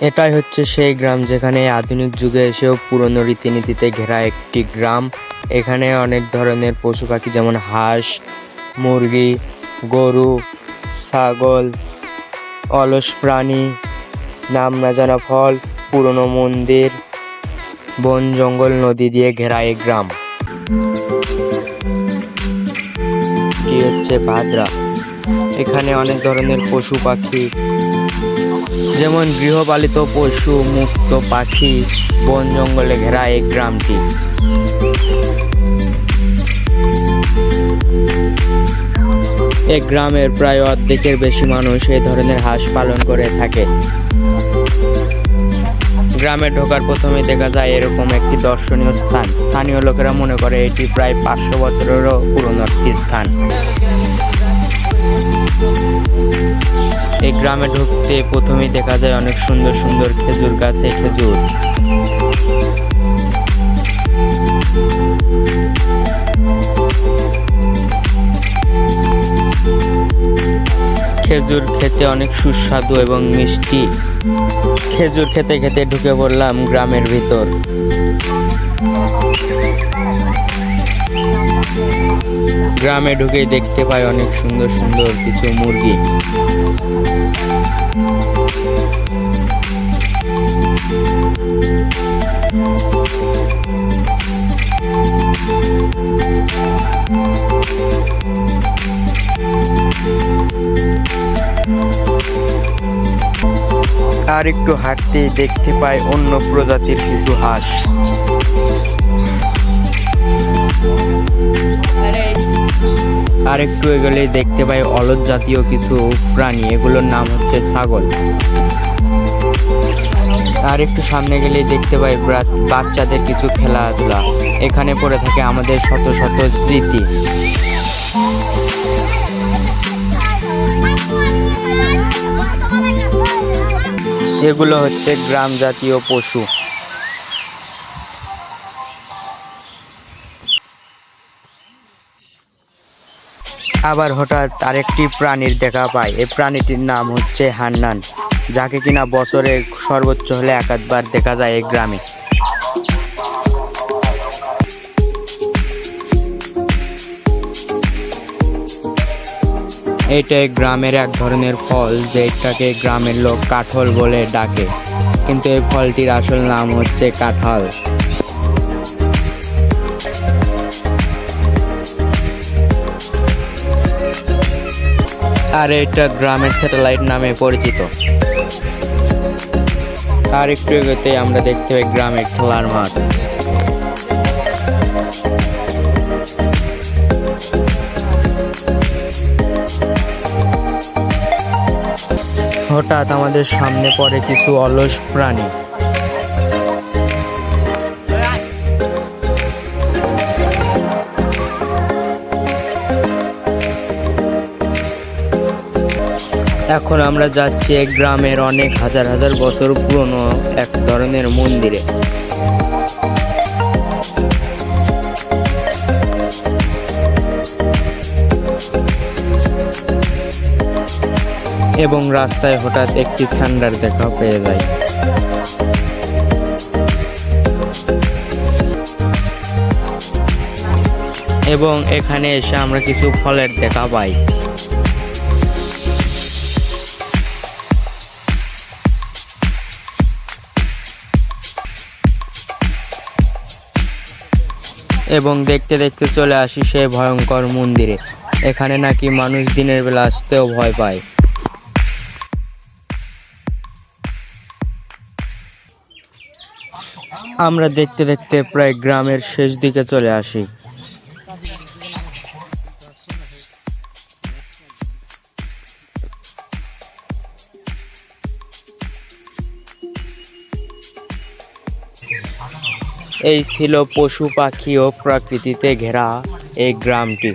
এটাই হচ্ছে সেই গ্রাম যেখানে আধুনিক যুগে এসেও পুরনো রীতিনীতিতে ঘেরা একটি গ্রাম। এখানে অনেক ধরনের পশু পাখি যেমন হাঁস, মুরগি, গরু, ছাগল, অলস প্রাণী, নাম না জানা ফল, পুরনো মন্দির, বন, জঙ্গল, নদী দিয়ে ঘেরা এই গ্রাম। কি হচ্ছে ভাদ্রা? এখানে অনেক ধরনের পশু পাখি যেমন গৃহপালিত পশু, মুক্ত পাখি, বন জঙ্গলে ঘেরা এই গ্রামটি। এই গ্রামের প্রায় অর্ধেকের বেশি মানুষ এই ধরনের হাঁস পালন করে থাকে। গ্রামে ঢোকার প্রথমে দেখা যায় এরকম একটি দর্শনীয় স্থান। স্থানীয় লোকেরা মনে করে এটি প্রায় পাঁচশো বছরেরও পুরনো একটি স্থান। এই গ্রামে ঢুকতে প্রথমেই দেখা যায় অনেক সুন্দর সুন্দর খেজুর গাছে খেজুর। খেজুর খেতে অনেক সুস্বাদু এবং মিষ্টি। খেজুর খেতে খেতে ঢুকে পড়লাম গ্রামের ভিতর। গ্রামে ঢুকে দেখতে পাই অনেক সুন্দর সুন্দর কিছু মুরগি। আর একটু হাঁটতে দেখতে পাই অন্য প্রজাতির কিছু হাঁস। আর একটু এগোলেই দেখতে পাই অলদ জাতীয় কিছু প্রাণী, এগুলোর নাম হচ্ছে ছাগল। আর একটু সামনে গেলেই দেখতে পাই বাচ্চাদের কিছু খেলাধুলা। এখানে পড়ে থাকে আমাদের শত শত স্মৃতি। এগুলো হচ্ছে গ্রাম জাতীয় পশু। আবার হঠাৎ আরেকটি প্রাণীর দেখা পায়। এই প্রাণীটির নাম হচ্ছে হান্নান, যাকে কিনা বছরে সর্বোচ্চ হলে এক আধবার দেখা যায় এই গ্রামে। এটা গ্রামের এক ধরনের ফল, যেটাকে গ্রামের লোক কাঠল বলে ডাকে। কিন্তু এই ফলটির আসল নাম হচ্ছে কাঁঠাল। আর এটা গ্রামের স্যাটেলাইট নামে পরিচিত। আর একটু এগোতে আমরা দেখতে পাই গ্রামের খেলার মাঠ। হঠাৎ আমাদের সামনে পড়ে কিছু অলস প্রাণী। এখন আমরা যাচ্ছি এক গ্রামের অনেক হাজার হাজার বছর পুরনো এক ধরনের মন্দিরে। এবং রাস্তায় হঠাৎ একটি সান্ডার দেখা পেয়ে যায়। এবং এখানে এসে আমরা কিছু ফলের দেখা পাই। এবং দেখতে দেখতে চলে আসি সেই ভয়ঙ্কর মন্দিরে। এখানে নাকি মানুষ দিনের বেলা আসতেও ভয় পায়। আমরা দেখতে দেখতে প্রায় গ্রামের শেষ দিকে চলে আসি। এই ছিল পশু পাখি ও প্রকৃতিতে ঘেরা এই গ্রামটি।